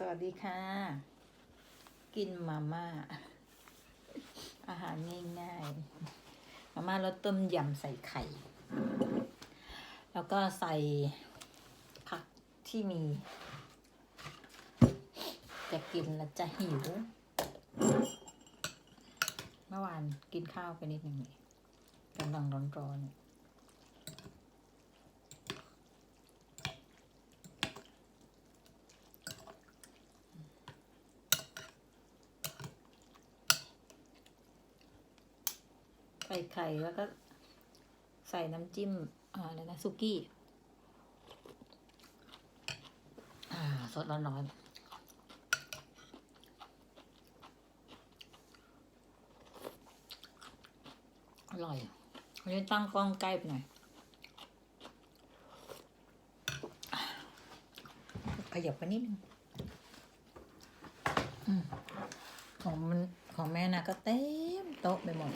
สวัสดีค่ะ กินมาม่า อาหารง่ายๆ มาม่ารสต้มยำใส่ไข่ แล้วก็ใส่ผักที่มี จะกินแล้วจะหิว เมื่อวานกินข้าวไปนิดนึงนี่กำลังร้อนๆ ใส่ไข่แล้วก็ใส่น้ำจิ้มอะไรนะซุกี้สดร้อนๆอร่อยวันนี้ตั้งกล้องใกล้ไปหน่อย ขยับไปนิดนึงของมันของแม่นะก็เต็มโต๊ะไปหมด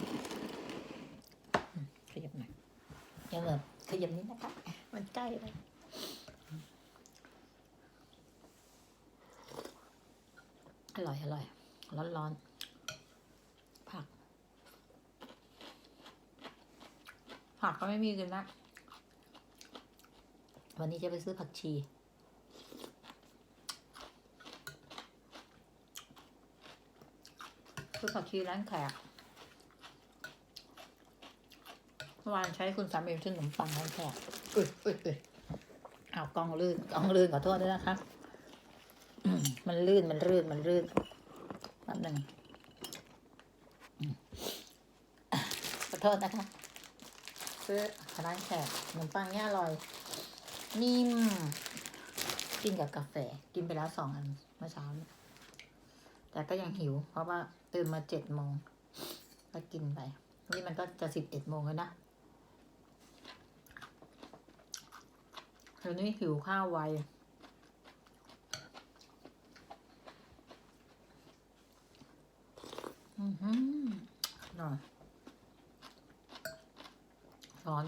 อย่แบบขยับนิดนะคะ มันใกล้เลยอร่อยอร่อย ร้อนร้อนๆผัก ผักก็ไม่มีกินละวันนี้จะไปซื้อผักชีซื้อผักชีร้านแขก เมื่อวานใช้คุณสามีซื้อขนมปังร้านแขกอุ้ยอุ้ยอุ้ยอ้าวกล้องลื่นกล้องลื่นขอโทษด้วยนะคะอืมมันลื่นมันลื่นมันลื่นแป๊บหนึ่งอืมขอโทษนะคะซื้อร้านแขกขนมปังเนี่ยอร่อย นิ่ม กินกับกาแฟ กินไปแล้วสองอันเมื่อเช้านี้แต่ก็ยังหิว เพราะว่าตื่นมาเจ็ดโมงก็กินไป นี่มันก็จะสิบเอ็ดโมงแล้วนะ เดี๋ยวนี้หิวข้าวไวอือหืออร่อยร้อน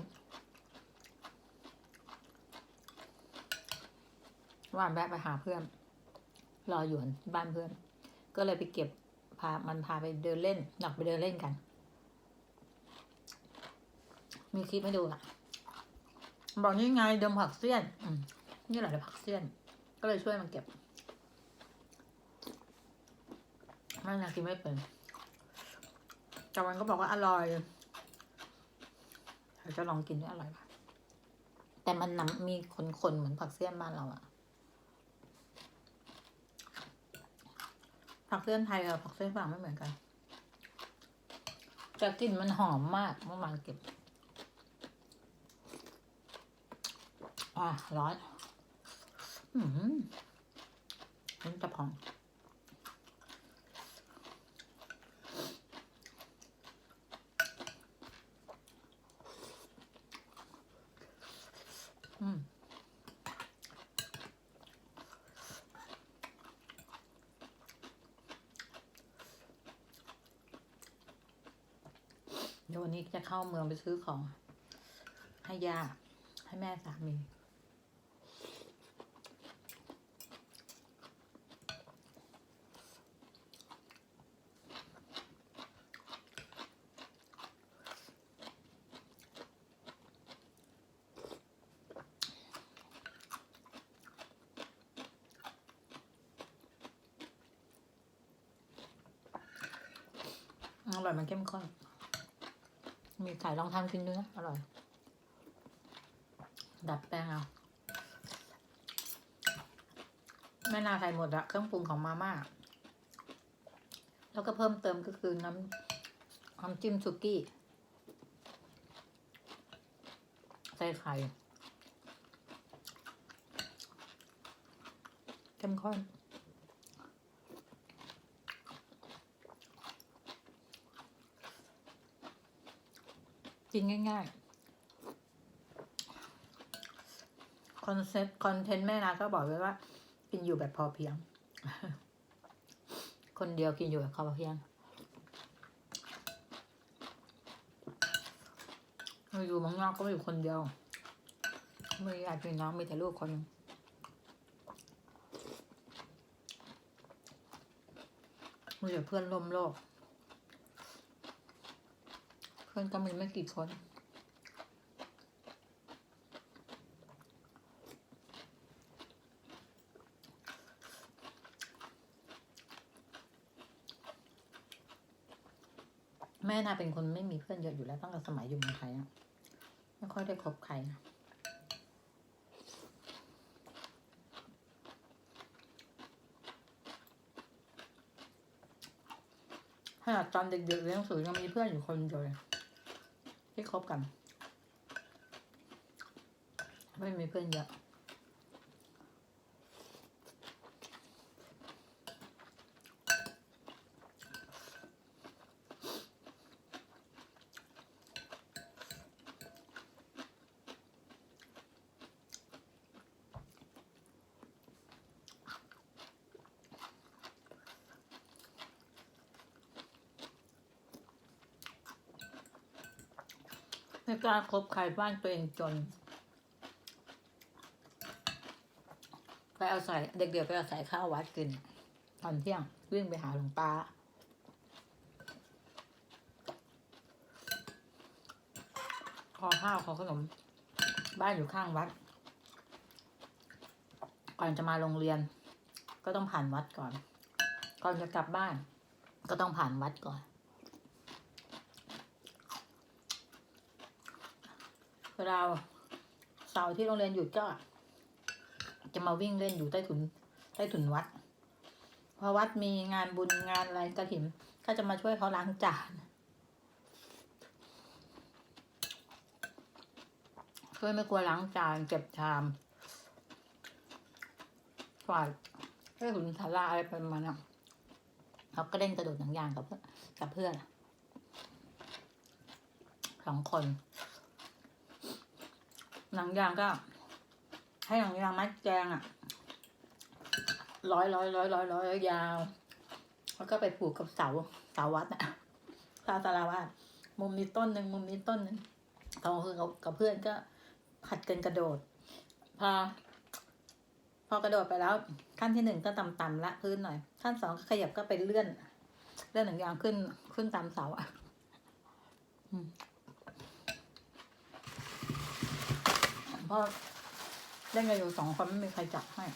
วานแวะไปหาเพื่อน รออยู่บ้านเพื่อน ก็เลยไปเก็บพา มันพาไปเดินเล่นอยากไปเดินเล่นกัน มีคลิปให้ดูอะ บอกนี่ไงเดิมผักเสี้ยนอืมนี่แหละเดิมผักเสี้ยน ก็เลยช่วยมันเก็บไม่นะกินไม่เป็นแต่มันก็บอกว่าอร่อยเดี๋ยวจะลองกินด้วยอร่อยปะแต่มันน้ำมีขนๆเหมือนผักเสี้ยนบ้านเราอะผักเสี้ยนไทยกับผักเสี้ยนฝรั่งไม่เหมือนกันแต่กลิ่นมันหอมมากเมื่อวานเก็บ อะร้อนอืมมันจะพองอืมเดี๋ยววันนี้จะเข้าเมืองไปซื้อของ ให้ย่าให้แม่สามี อร่อยมันเข้มข้น มีไข่ลองทำกินดูนะ อร่อย ดัดแป้งเอา แม่นาใส่หมดอะเครื่องปรุงของมาม่า แล้วก็เพิ่มเติมก็คือน้ำน้ำจิ้มสุกี้ ใส่ไข่เข้มข้น กินง่ายๆ คอนเซ็ปต์คอนเทนต์แม่นาก็บอกไว้ว่า กินอยู่แบบพอเพียง คนเดียวกินอยู่แบบพอเพียงเราอยู่มังนอกก็อยู่คนเดียวไม่อยากมีน้องมีแต่ลูกคนนึงมีแต่เพื่อนร่วมโลก พื่อนก็มีไม่กี่คนแม่นาเป็นคนไม่มีเพื่อนเยอะอยู่แล้วตั้งแต่สมัยอยู่เมืองไทยอะไม่ค่อยได้คบใครนะขนาดตอนเด็กๆเรียนหนังสือยังมีเพื่อนอยู่คนเดียว ที่คบกัน ไม่มีเพื่อนเยอะ ไม่กล้าคบใครบ้านตัวเองจนไปเอาใส่เด็กๆไปเอาใส่ข้าววัดกิน ตอนเที่ยงวิ่งไปหาหลวงตาขอข้าวขอขนม บ้านอยู่ข้างวัด ก่อนจะมาโรงเรียน ก็ต้องผ่านวัดก่อน ก่อนจะกลับบ้าน ก็ต้องผ่านวัดก่อน เวลาเสาร์ที่โรงเรียนหยุดก็ จะมาวิ่งเล่นอยู่ใต้ถุนใต้ถุนวัดพอวัดมีงานบุญงานอะไรกระถิ่นก็จะมาช่วยเขาล้างจานช่วยไม่กลัวล้างจานเก็บชามฝาดใต้ถุนศาลาอะไรประมาณนั้นเขาก็เล่นกระโดดหนังยางกับกับเพื่อนสองคน หนังยางก็ ให้หนังยางมัดแกงอะร้อยร้อยร้อยร้อยร้อยยาว แล้วก็ไปผูกกับเสาเสาวัดอะเสาสาราวัดมุมนี้ต้นหนึ่งมุมนี้ต้นหนึ่งเขาคือกับกับเพื่อนก็ผัดกันกระโดด พอ พอกระโดดไปแล้ว ขั้นที่หนึ่งก็ต่ำๆละพื้นหน่อย ขั้นสองก็ขยับก็ไปเลื่อน เลื่อนหนังยางขึ้นขึ้นตามเสาอะอืม เพราะเล่นกันอยู่สองคนไม่มีใครจับให้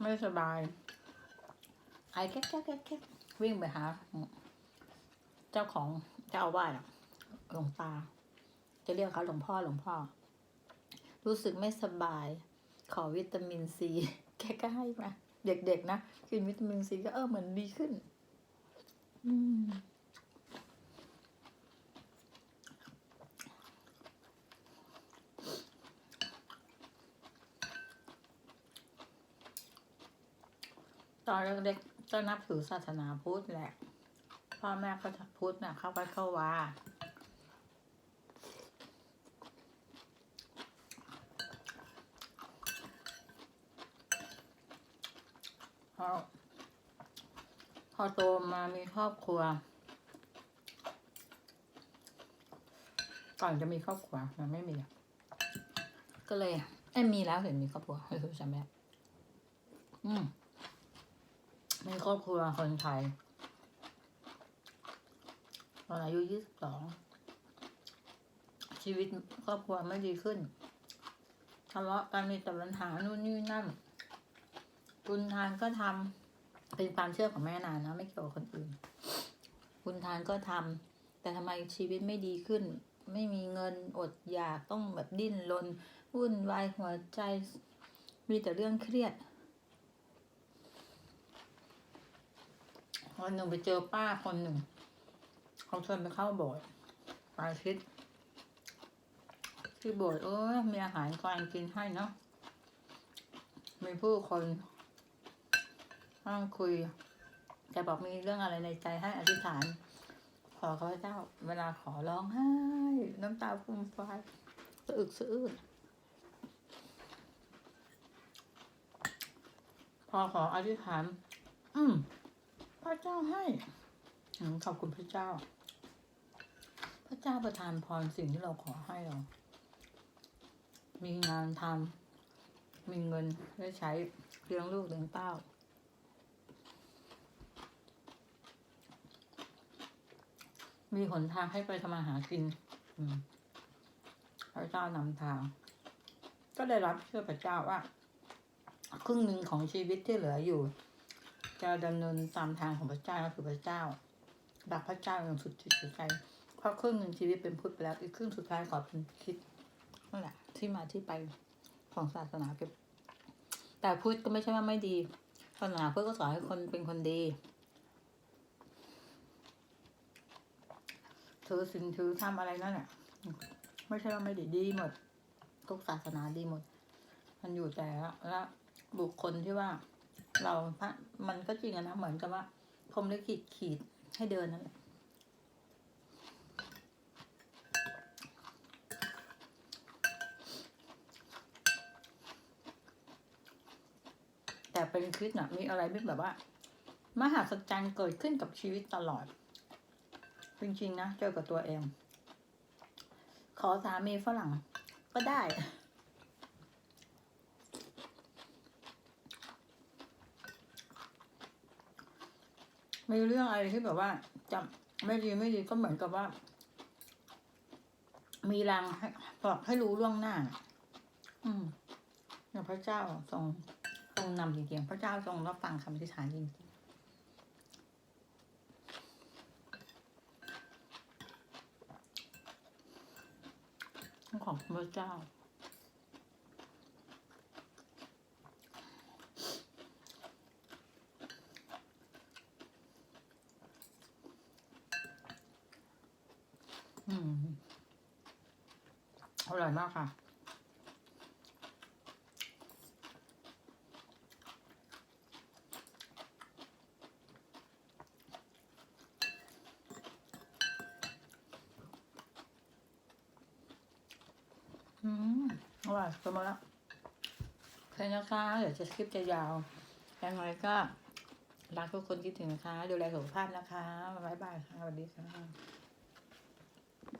ไม่สบาย ไอแก๊กแก๊กแก๊กแก๊กวิ่งไปหา เจ้าของเจ้าอาวาสหลวงตา จะเรียกเขาหลวงพ่อหลวงพ่อ รู้สึกไม่สบาย ขอวิตามินซี แกก็ให้มา เด็กๆนะ กินวิตามินซีก็เออเหมือนดีขึ้น อืมตอนเล็กๆก็นับถือศาสนาพุทธแหละ พ่อแม่ก็พุทธนะเข้าไปเข้าวา พอพอโตมามีครอบครัว ก่อนจะมีครอบครัวมันไม่มี ก็เลยไอ้มีแล้วเห็นมีครอบครัวไม่รู้จำไม่ได้อืมมีครอบครัวคนไทยตอนอายุยี่สิบสองชีวิตครอบครัวไม่ดีขึ้นทะเลาะกันมีแต่ปัญหานู่นนี่นั่น บุญทานก็ทำเป็นความเชื่อของแม่นานนะไม่เกี่ยวกับคนอื่น บุญทานก็ทำแต่ทำไมชีวิตไม่ดีขึ้น ไม่มีเงินอดอยากต้องแบบดิ้นรนวุ่นวายหัวใจมีแต่เรื่องเครียดวันหนึ่งไปเจอป้าคนหนึ่งเขาชวนไปเข้าโบสถ์ปาชิตที่โบสถ์เออมีอาหารการกินให้เนาะมีผู้คน นั่งคุยแกบอกมีเรื่องอะไรในใจให้อธิษฐาน ขอเขาเจ้า เวลาขอร้องไห้ น้ำตาฟูมฟายสะอึกสะอื้นพอขออธิษฐาน อืมพระเจ้าให้ขอบคุณพระเจ้า พระเจ้าประทานพรสิ่งที่เราขอให้เรา มีงานทำมีเงินได้ใช้เลี้ยงลูกเลี้ยงเต้า มีหนทางให้ไปทำมาหากินพระเจ้านำทาง ก็ได้รับเชื่อพระเจ้าว่า ครึ่งหนึ่งของชีวิตที่เหลืออยู่ จะดำเนินตามทางของพระเจ้าก็คือพระเจ้ารักพระเจ้าอย่างสุดจิตสุดใจเพราะครึ่งหนึ่งชีวิตเป็นพุทธไปแล้วอีกครึ่งสุดท้ายขอเป็นคิดนั่นแหละที่มาที่ไปของศาสนาเป็นแต่พุทธก็ไม่ใช่ว่าไม่ดีศาสนาพุทธก็สอนให้คนเป็นคนดี ถือศีลถือทำอะไรนั่นแหละไม่ใช่ว่าไม่ดีดีหมด ทุกศาสนาดีหมด มันอยู่แต่ละละบุคคลที่ว่า เราพระมันก็จริงอะนะเหมือนกับว่าพรมลิขิตขีดให้เดินนั่นแหละแต่เป็นคริสต์นะมีอะไรที่แบบว่า มหาสัจจรรย์เกิดขึ้นกับชีวิตตลอด จริงๆนะเจอกับตัวเอง ขอสามีฝรั่ง ก็ได้ มีเรื่องอะไรที่แบบว่าจะไม่ดีไม่ดีก็เหมือนกับว่า มีรางบอกให้รู้ล่วงหน้า อืมอย่างพระเจ้าทรงทรงนำจริงๆ พระเจ้าทรงรับฟังคำอธิษฐานจริงๆ ของพระเจ้า อืมอร่อยมากค่ะ อืม อร่อยสมมติแล้วโอเคนะคะเดี๋ยวจะคลิปจะยาวยังไงก็รักทุกคนคิดถึงนะคะ ดูแลสุขภาพนะคะ บ๊ายบายค่ะสวัสดีค่ะ